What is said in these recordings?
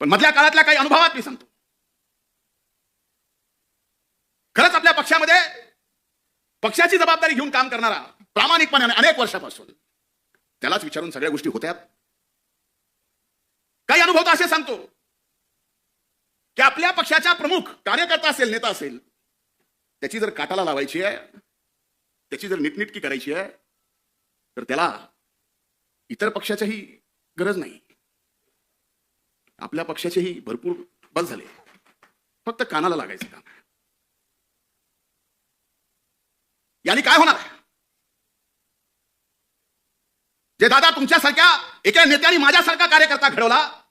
पण मधल्या काळातल्या काही अनुभवात मी सांगतो. खरंच आपल्या पक्षामध्ये पक्षाची जबाबदारी घेऊन काम करणारा प्रामाणिकपणे अनेक वर्षापासून त्यालाच विचारून सगळ्या गोष्टी होत्या. काही अनुभव तर असे सांगतो की आपल्या पक्षाच्या प्रमुख कार्यकर्ता असेल नेता असेल त्याची जर काटाला लावायची आहे त्याची जर नीटनिटकी करायची आहे तर त्याला इतर पक्षाच्याही गरज नाही. आपल्या पक्षाचेही भरपूर बस झाले. फक्त कानाला लागायचं काम. याने काय होणार? जे दादा तुमच्यासारख्या एका नेत्याने माझ्यासारखा कार्यकर्ता घडवला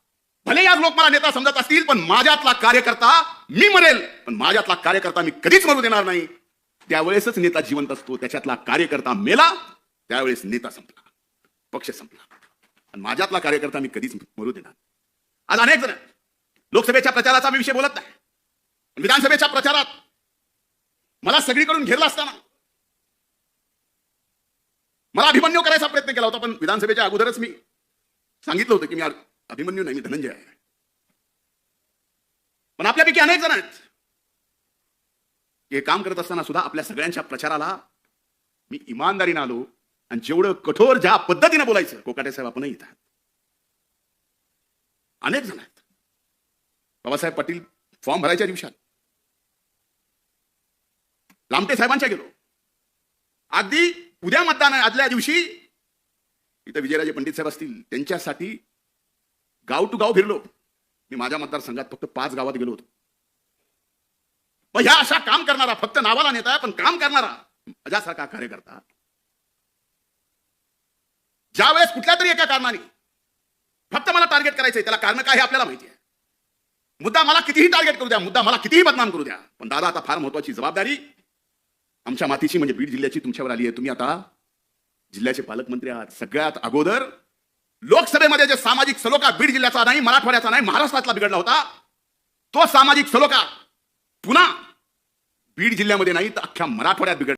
भले आज लोक मला नेता समजत असतील पण माझ्यातला कार्यकर्ता मी मरेल. पण माझ्यातला कार्यकर्ता मी कधीच मरू देणार नाही. त्यावेळेसच नेता जिवंत असतो त्याच्यातला कार्यकर्ता मेला त्यावेळेस नेता संपला. पक्ष संपला. आणि माझ्यातला कार्यकर्ता मी कधीच मरू देणार आज अनेक जण लोकसभेच्या प्रचाराचा मी विषय बोलत नाही विधानसभेच्या प्रचारात मला सगळीकडून घेरला असताना मला अभिमन्यू करायचा प्रयत्न केला होता पण विधानसभेच्या अगोदरच मी सांगितलं होतं की मी अभिमन्यू नाही मी धनंजय आहे. पण आपल्यापैकी अनेक जण आहेत हे काम करत असताना सुद्धा आपल्या सगळ्यांच्या प्रचाराला मी इमानदारीनं आलो आणि जेवढं कठोर ज्या पद्धतीने बोलायचं कोकाटे साहेब आपणही येतात अनेक जण आहेत बाबासाहेब पाटील फॉर्म भरायच्या दिवसात. लामटे साहेबांच्या गेलो. अगदी उद्या मतदान आदल्या दिवशी इथं विजयराजे पंडित साहेब असतील त्यांच्यासाठी गाव टू गाव फिरलो. मी माझ्या मतदारसंघात फक्त पाच गावात गेलो होतो. मग ह्या अशा काम करणारा फक्त नावाला नेता पण काम करणारा माझ्यासारखा कार्यकर्ता ज्या वेळेस कुठल्या तरी एका कारणाने फक्त मला टार्गेट करायचंय. त्याला कारण काय हे आपल्याला माहिती आहे. मुद्दा मला कितीही टार्गेट करू द्या मुद्दा मला कितीही बदनाम करू द्या पण दादा आता फार महत्वाची जबाबदारी आमच्या मातीची म्हणजे बीड जिल्ह्याची तुमच्यावर आली आहे. तुम्ही आता जिल्ह्याचे पालकमंत्री आहात. सगळ्यात अगोदर लोकसभेमध्ये जे सामाजिक सलोखा बीड जिल्ह्याचा नाही मराठवाड्याचा नाही महाराष्ट्रातला बिघडला होता तो सामाजिक सलोखा पुन्हा बीड जिल्ह्यामध्ये नाही तर अख्ख्या मराठवाड्यात बिघड